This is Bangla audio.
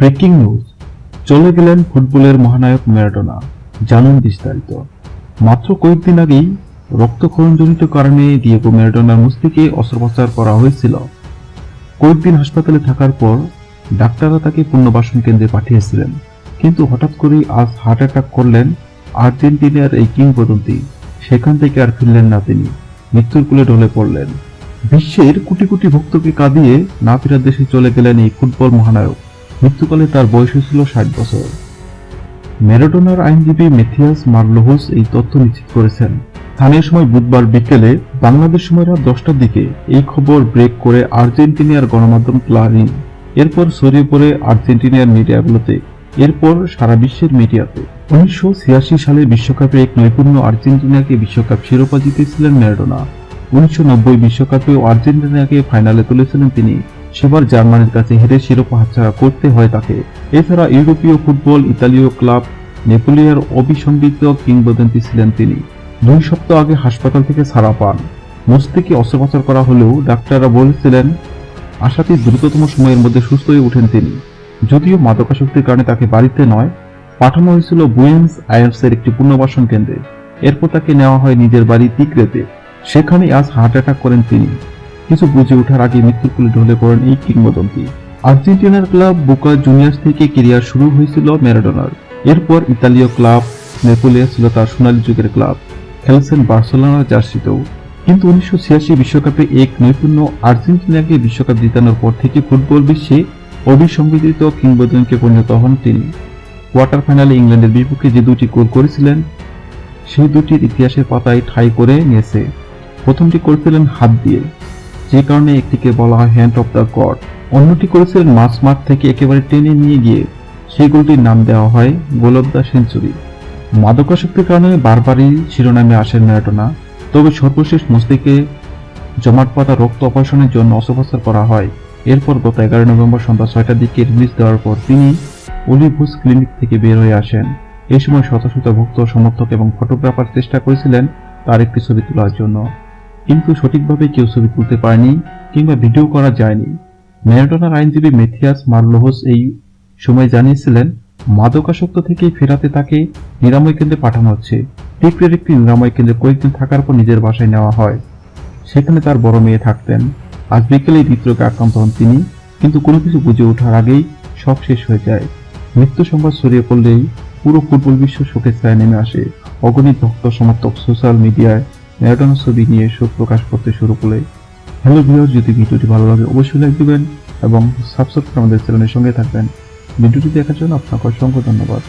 Breaking news. চলে গেলেন ফুটবলের মহানায়ক ম্যারাডোনা, জানুন বিস্তারিত। মাত্র কয়েকদিন আগেই রক্তক্ষরণজনিত কারণে ডিয়েগো ম্যারাডোনার মস্তিষ্কে অস্ত্রোপচার করা হয়েছিল। কয়েকদিন হাসপাতালে থাকার পর ডাক্তাররা তাকে পুনর্বাসন কেন্দ্রে পাঠিয়েছিলেন। কিন্তু হঠাৎ করেই আজ হার্ট অ্যাটাক করলেন আর্জেন্টিনার এই কিংবদন্তি। সেখান থেকে আর ফিরলেন না তিনি। মৃত্যুর কুলে ঢলে পড়লেন। বিশ্বের কোটি কোটি ভক্তকে কাঁদিয়ে না ফেরার দেশে চলে গেলেন এই ফুটবল মহানায়ক। মৃত্যুকালে তার বয়স ছিল ষাট বছর। ম্যারাডোনার আইনজীবী মেথিয়াস মার্লোহুস এই তথ্য নিশ্চিত করেছেন। স্থানীয় সময় বুধবার বিকেলে বাংলাদেশ সময় রাত দশটার দিকে এই খবর ব্রেক করে আর্জেন্টিনার গণমাধ্যম ক্লারিন এরপর ছড়িয়ে পড়ে আর্জেন্টিনার মিডিয়াগুলোতে, এরপর সারা বিশ্বের মিডিয়াতে। উনিশশো ছিয়াশি সালে বিশ্বকাপে এক নৈপুণ্য আর্জেন্টিনাকে বিশ্বকাপ শিরোপা জিতেছিলেন ম্যারাডোনা। উনিশশো নব্বই বিশ্বকাপেও আর্জেন্টিনাকে ফাইনালে তুলেছিলেন তিনি। সেবার জার্মানির কাছে হেরে শিরোপা হাতছাড়া করতে হয় তাকে। এছাড়া ইউরোপীয় ফুটবল, ইতালীয় ক্লাব নেপোলিয়ার অবিসংবিত কিংবদন্তি ছিলেন তিনি। দুই সপ্তাহ আগে হাসপাতাল থেকে ছাড়া পান। মস্তিষ্কে অস্ত্রোপচার করা হলেও ডাক্তাররা বলেছিলেন আশাতি দ্রুততম সময়ের মধ্যে সুস্থ হয়ে ওঠেন তিনি। যদিও মাদকাসক্তির কারণে তাকে বাড়িতে নয়, পাঠানো হয়েছিল বুয়েন্স আয়ার্সের একটি পুনর্বাসন কেন্দ্রে। এরপর তাকে নেওয়া হয় নিজের বাড়ি তিকরেতে। সেখানে আজ হার্ট অ্যাটাক করেন তিনি। কিছু বুঝে ওঠার আগে মৃত্যুর কুলে ঢলে পড়েন এই কিংবদন্তি। আর্জেন্টিনার ক্লাব বোকা জুনিয়ার্স থেকে কেরিয়ার শুরু হয়েছিল ম্যারাডোনার। এরপর ইতালীয় ক্লাব নেপোলিয়া ছিল তার সোনালী যুগের ক্লাব, খেলেছেন বার্সেলোনার জার্সিতেও। কিন্তু উনিশশো ছিয়াশি বিশ্বকাপে এক নৈপুণ্য আর্জেন্টিনাকে বিশ্বকাপ জিতানোর পর থেকে ফুটবল বিশ্বে অবিসংবিদিত কিংবদন্তিতে পরিণত হন তিনি। কোয়ার্টার ফাইনালে ইংল্যান্ডের বিপক্ষে যে দুটি গোল করেছিলেন, সেই দুটির ইতিহাসের পাতায় ঠাঁই করে নিয়েছে। প্রথমটি করেছিলেন হাত দিয়ে। যে কারণে একটিকে বলা হয় হ্যান্ড অফ দ্য গড অন্যটি করেছিলেন মাস মাঠ থেকে একেবারে টেনে নিয়ে গিয়ে। সেই গোলটির নাম দেওয়া হয় গোল অফ দ্য সেঞ্চুরি। মাদকাসক্তির কারণে বারবারই শিরোনামে আসেন ম্যারাডোনা। তবে সর্বশেষ মস্তিষ্কে জমাট পাতা রক্ত অপারেশনের জন্য অস্ত্রোপচার করা হয়। এরপর গত এগারো নভেম্বর সন্ধ্যা ছয়টার দিকে রিলিজ দেওয়ার পর তিনি অলিভুস ক্লিনিক থেকে বের হয়ে আসেন। এই সময় শত শত ভক্ত, সমর্থক এবং ফটোগ্রাফার চেষ্টা করেছিলেন তার একটি ছবি তোলার জন্য। কিন্তু সঠিকভাবে কেউ ছবি তুলতে পারেনি কিংবা ভিডিও করা যায়নি। ম্যারাডোনার আইনজীবী মেথিয়াস মার্লোহস এই সময় জানিয়েছিলেন, মাদকাসক্ত থেকে ফেরাতে তাকে নিরাময় কেন্দ্রে পাঠানো হচ্ছে। টিকরের একটি নিরাময় কেন্দ্রে কয়েকদিন থাকার পর নিজের বাসায় নেওয়া হয়। সেখানে তার বড় মেয়ে থাকতেন। আজ বিকেলে হৃদরোগে আক্রান্ত হন তিনি, কিন্তু কোনো কিছু বুঝে ওঠার আগেই সব শেষ হয়ে যায়। মৃত্যু সংবাদ ছড়িয়ে পড়লেই পুরো ফুটবল বিশ্ব শোকের ছায়া নেমে আসে। অগণিত ভক্ত, সমর্থক সোশ্যাল মিডিয়ায় ম্যারাডোনার ছবি নিয়ে শোক প্রকাশ করতে শুরু করলে হ্যালো ভিউয়ার যদি ভিডিওটি ভালো লাগে অবশ্যই লাইক দিবেন এবং সাবস্ক্রাইব করে আমাদের চ্যানেলের সঙ্গে থাকবেন। ভিডিওটি দেখার জন্য আপনাকে অসংখ্য ধন্যবাদ।